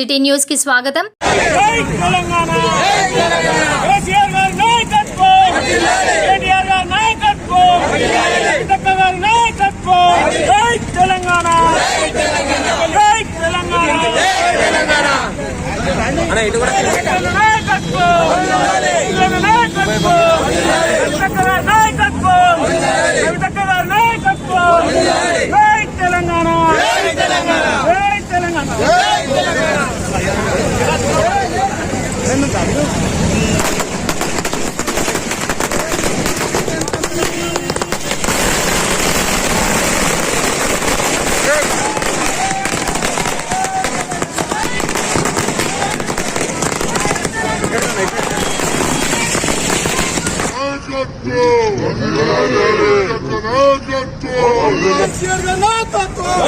City న్యూస్కి స్వాగతం. నాయకత్వం నాయకత్వం కవితక్క గారి నాయకత్వం జై తెలంగాణ జై తెలంగాణ నాయకత్వం కేసీఆర్ నాయకత్వం కవితక్క గారి నాయకత్వం కవితక్క గారి నాయకత్వం జై తెలంగాణ జై తెలంగాణ మామూలు గారి నాయకత్వం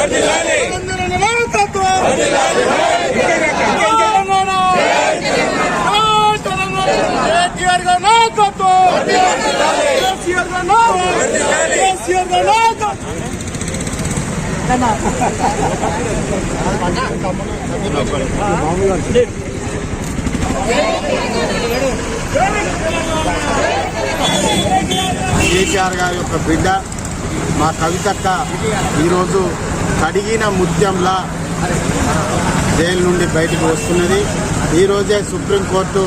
తెలంగాణ నాయకత్వం తెలంగాణ జై తెలంగాణ కేటీఆర్ గారి నాయకత్వం కేసీఆర్ గారి నాయకత్వం కేసీఆర్ గారి నాయకత్వం కేసీఆర్ గారి యొక్క బిడ్డ మా కవితక్క ఈరోజు కడిగిన ముత్యంలా జైలు నుండి బయటకు వస్తున్నది. ఈరోజే సుప్రీంకోర్టు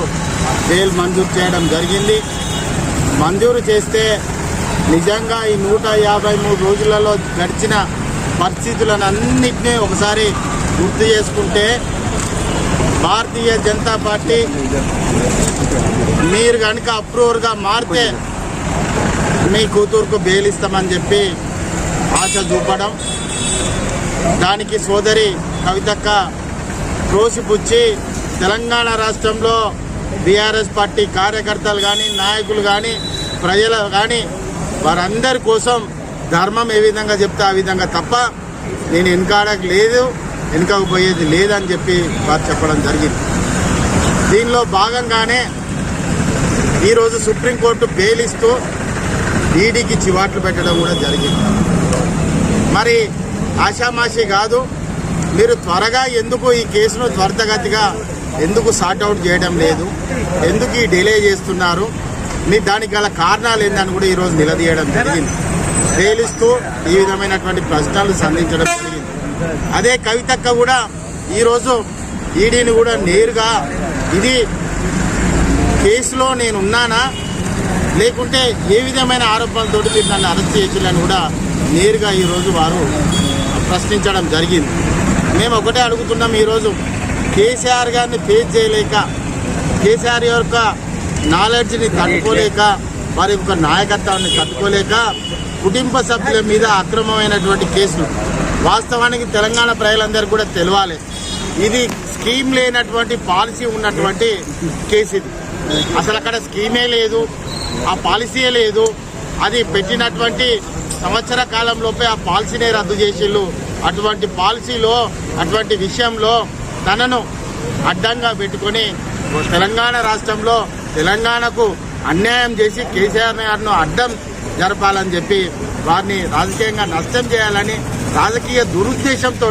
బెయిల్ మంజూరు చేయడం జరిగింది. మంజూరు చేస్తే నిజంగా ఈ నూట యాభై మూడు రోజులలో గడిచిన పరిస్థితులను అన్నింటినీ ఒకసారి గుర్తు చేసుకుంటే భారతీయ జనతా పార్టీ మీరు కనుక అప్రూవర్గా మారితే మీ కూతురుకు బెయిల్ ఇస్తామని చెప్పి ఆశ చూపడం. దానికి సోదరి కవితక్క త్రోసిపుచ్చి తెలంగాణ రాష్ట్రంలో బీఆర్ఎస్ పార్టీ కార్యకర్తలు కానీ నాయకులు కానీ ప్రజలు కానీ వారందరి కోసం ధర్మం ఏ విధంగా చెప్తే ఆ విధంగా తప్ప నేను వెనకాడకు లేదు వెనుకకు పోయేది లేదని చెప్పి వారు చెప్పడం జరిగింది. దీనిలో భాగంగానే ఈరోజు సుప్రీంకోర్టు బెయిల్ ఇస్తూ ఈడీకి చివాట్లు పెట్టడం కూడా జరిగింది. మరి ఆషామాషి కాదు మీరు త్వరగా ఎందుకు ఈ కేసును త్వరితగతిగా ఎందుకు సార్ట్అవుట్ చేయడం లేదు ఎందుకు ఈ డిలే చేస్తున్నారు మీ దానికి గల కారణాలు ఏందని కూడా ఈరోజు నిలదీయడం జరిగింది. బెయిల్ ఈ విధమైనటువంటి ప్రశ్నలు సంధించడం జరిగింది. అదే కవితక్క కూడా ఈరోజు ఈడీని కూడా నేరుగా ఇది కేసులో నేను ఉన్నానా లేకుంటే ఏ విధమైన ఆరోపణలతో మీరు నన్ను అరెస్ట్ చేయాలని కూడా నేరుగా ఈరోజు వారు ప్రశ్నించడం జరిగింది. మేము ఒకటే అడుగుతున్నాం ఈరోజు కేసీఆర్ గారిని ఫేస్ చేయలేక కేసీఆర్ యొక్క నాలెడ్జ్ని తట్టుకోలేక వారి యొక్క నాయకత్వాన్ని తట్టుకోలేక కుటుంబ సభ్యుల మీద అక్రమమైనటువంటి కేసులు. వాస్తవానికి తెలంగాణ ప్రజలందరికీ కూడా తెలవాలి. ఇది స్కీమ్ లేనటువంటి పాలసీ ఉన్నటువంటి కేసు ఇది. అసలు అక్కడ స్కీమే లేదు ఆ పాలసీయే లేదు. అది పెట్టినటువంటి సంవత్సర కాలంలోపే ఆ పాలసీనే రద్దు చేసిళ్ళు. అటువంటి పాలసీలో అటువంటి విషయంలో తనను అడ్డంగా పెట్టుకొని తెలంగాణ రాష్ట్రంలో తెలంగాణకు అన్యాయం చేసి కేసీఆర్ గారిను అడ్డం జరపాలని చెప్పి వారిని రాజకీయంగా నష్టం చేయాలని రాజకీయ దురుద్దేశంతో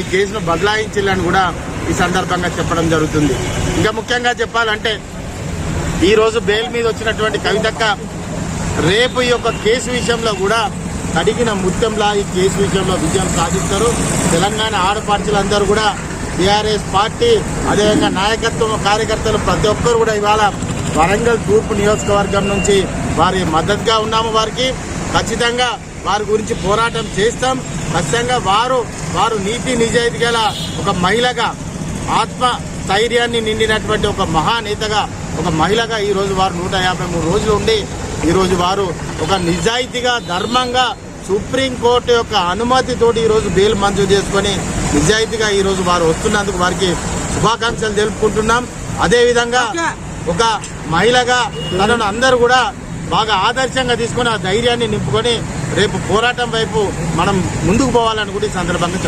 ఈ కేసును బదలాయించాలని కూడా ఈ సందర్భంగా చెప్పడం జరుగుతుంది. ఇంకా ముఖ్యంగా చెప్పాలంటే ఈ రోజు బెయిల్ మీద వచ్చినటువంటి కవితక్క రేపు ఈ యొక్క కేసు విషయంలో కూడా కడిగిన ముత్యంలా ఈ కేసు విషయంలో విజయం సాధిస్తారు. తెలంగాణ ఆడపడుచులందరూ కూడా టీఆర్ఎస్ పార్టీ అదేవిధంగా నాయకత్వం కార్యకర్తలు ప్రతి ఒక్కరు కూడా ఇవాళ వరంగల్ తూర్పు నియోజకవర్గం నుంచి వారి మద్దతుగా ఉన్నాము వారికి. ఖచ్చితంగా వారి గురించి పోరాటం చేస్తాం. ఖచ్చితంగా వారు వారు నీతి నిజాయితీ గల ఒక మహిళగా ఆత్మ స్థైర్యాన్ని నిండినటువంటి ఒక మహానేతగా ఒక మహిళగా ఈ రోజు వారు నూట యాభై మూడు రోజులు ఉండి ఈ రోజు వారు ఒక నిజాయితీగా ధర్మంగా సుప్రీంకోర్టు యొక్క అనుమతితోటి ఈ రోజు బెయిల్ మంజూరు చేసుకొని నిజాయితీగా ఈ రోజు వారు వస్తున్నందుకు వారికి శుభాకాంక్షలు తెలుపుకుంటున్నాం. అదేవిధంగా ఒక మహిళగా తనను అందరూ కూడా బాగా ఆదర్శంగా తీసుకొని ఆ ధైర్యాన్ని నింపుకొని రేపు పోరాటం వైపు మనం ముందుకు పోవాలని కూడా ఈ సందర్భంగా